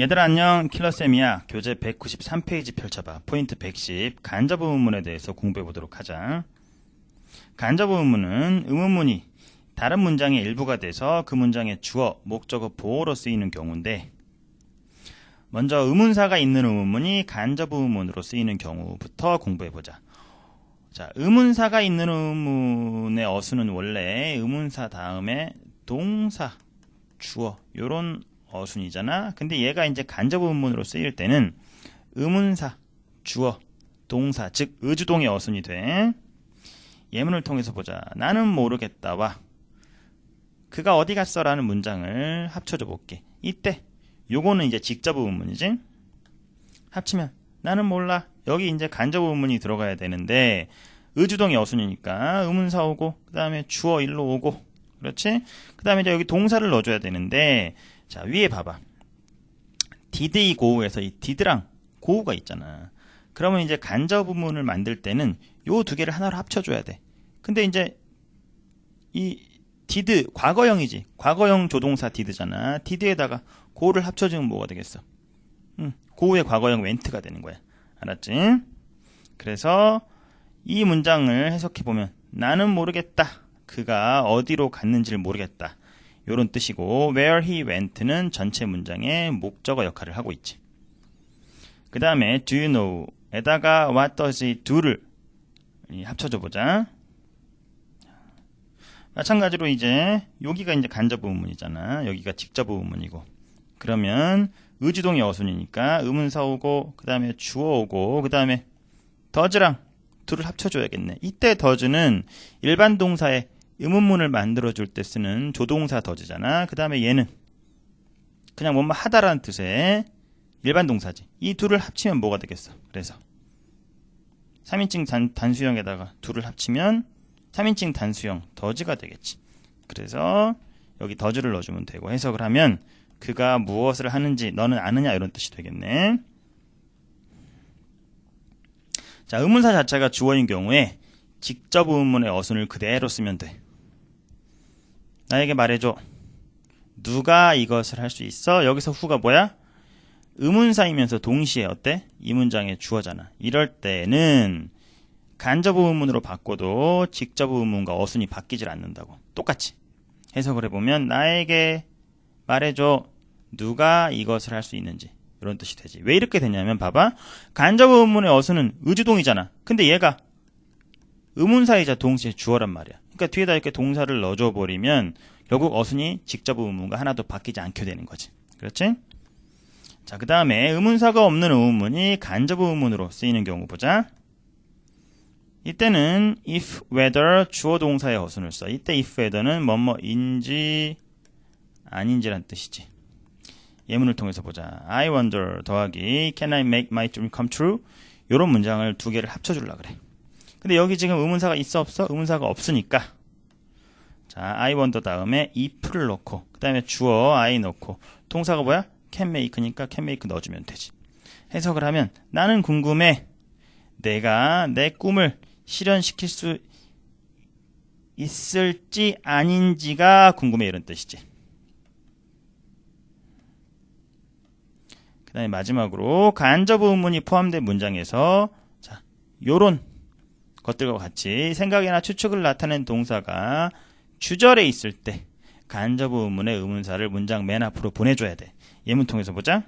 얘들아 안녕. 킬러쌤이야. 교재 193페이지 펼쳐봐. 포인트 110 간접 의문문에 대해서 공부해 보도록 하자. 간접 의문문은 의문문이 다른 문장의 일부가 돼서 그 문장의 주어, 목적어, 보어로 쓰이는 경우인데 먼저 의문사가 있는 의문문이 간접 의문문으로 쓰이는 경우부터 공부해 보자. 자 의문사가 있는 의문문의 어수는 원래 의문사 다음에 동사, 주어 요런 어순이잖아. 근데 얘가 이제 간접 의문문으로 쓰일 때는 의문사, 주어, 동사, 즉 의주동의 어순이 돼. 예문을 통해서 보자. 나는 모르겠다와 그가 어디 갔어라는 문장을 합쳐줘 볼게. 이때 요거는 이제 직접 의문문이지. 합치면 나는 몰라. 여기 이제 간접 의문문이 들어가야 되는데 의주동의 어순이니까 의문사 오고 그다음에 주어 일로 오고 그렇지? 그다음에 이제 여기 동사를 넣어줘야 되는데 자, 위에 봐봐. did 고우에서 이 did랑 고우가 있잖아. 그러면 이제 간접 부문을 만들 때는 요 두 개를 하나로 합쳐줘야 돼. 근데 이제 이 did 과거형이지. 과거형 조동사 did잖아. did에다가 고우를 합쳐주면 뭐가 되겠어? 응, 고우의 과거형 went가 되는 거야. 알았지? 그래서 이 문장을 해석해 보면 나는 모르겠다. 그가 어디로 갔는지를 모르겠다. 요런 뜻이고 where he went는 전체 문장의 목적어 역할을 하고 있지. 그 다음에 do you know 에다가 what does he do를 합쳐줘 보자. 마찬가지로 이제 여기가 이제 간접 의문이잖아. 여기가 직접 의문이고. 그러면 의주동의 어순이니까 의문사 오고 그 다음에 주어 오고 그 다음에 더즈랑 둘을 합쳐줘야겠네. 이때 더즈는 일반 동사의 의문문을 만들어줄 때 쓰는 조동사 더즈잖아. 그 다음에 얘는 그냥 뭐뭐 하다라는 뜻의 일반 동사지. 이 둘을 합치면 뭐가 되겠어? 그래서 3인칭 단, 단수형에다가 둘을 합치면 3인칭 단수형 더즈가 되겠지. 그래서 여기 더즈를 넣어주면 되고 해석을 하면 그가 무엇을 하는지 너는 아느냐 이런 뜻이 되겠네. 자, 의문사 자체가 주어인 경우에 직접 의문문의 어순을 그대로 쓰면 돼. 나에게 말해줘. 누가 이것을 할 수 있어? 여기서 후가 뭐야? 의문사이면서 동시에 어때? 이 문장의 주어잖아. 이럴 때는 간접 의문으로 바꿔도 직접 의문과 어순이 바뀌질 않는다고. 똑같이 해석을 해보면 나에게 말해줘. 누가 이것을 할 수 있는지. 이런 뜻이 되지. 왜 이렇게 되냐면 봐봐. 간접 의문의 어순은 의주동이잖아. 근데 얘가 의문사이자 동시에 주어란 말이야. 그러니까 뒤에다 이렇게 동사를 넣어줘 버리면 결국 어순이 직접 의문과 하나도 바뀌지 않게 되는 거지. 그렇지? 자, 그 다음에 의문사가 없는 의문문이 간접 의문으로 쓰이는 경우 보자. 이때는 if, whether 주어 동사의 어순을 써. 이때 if, whether는 뭐뭐인지 아닌지란 뜻이지. 예문을 통해서 보자. I wonder 더하기 can I make my dream come true? 이런 문장을 두 개를 합쳐주려 그래. 근데 여기 지금 의문사가 있어 없어? 의문사가 없으니까. 자 I wonder 다음에 if를 넣고 그 다음에 주어 I 넣고. 동사가 뭐야? can make니까 can make 넣어주면 되지. 해석을 하면 나는 궁금해. 내가 내 꿈을 실현시킬 수 있을지 아닌지가 궁금해 이런 뜻이지. 그 다음에 마지막으로 간접 의문이 포함된 문장에서 자 요런 것들과 같이 생각이나 추측을 나타낸 동사가 주절에 있을 때 간접 의문의 의문사를 문장 맨 앞으로 보내줘야 돼. 예문 통해서 보자.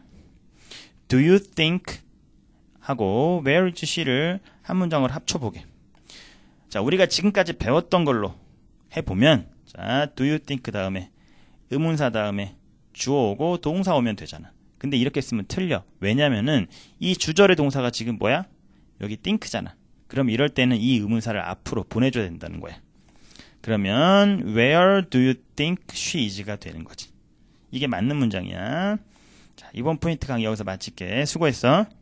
Do you think 하고 where is she를 한 문장을 합쳐보게. 자, 우리가 지금까지 배웠던 걸로 해보면 자, do you think 다음에 의문사 다음에 주어 오고 동사 오면 되잖아. 근데 이렇게 쓰면 틀려. 왜냐면은 이 주절의 동사가 지금 뭐야? 여기 think잖아. 그럼 이럴 때는 이 의문사를 앞으로 보내줘야 된다는 거야. 그러면 where do you think she is가 되는 거지. 이게 맞는 문장이야. 자, 이번 포인트 강의 여기서 마칠게. 수고했어.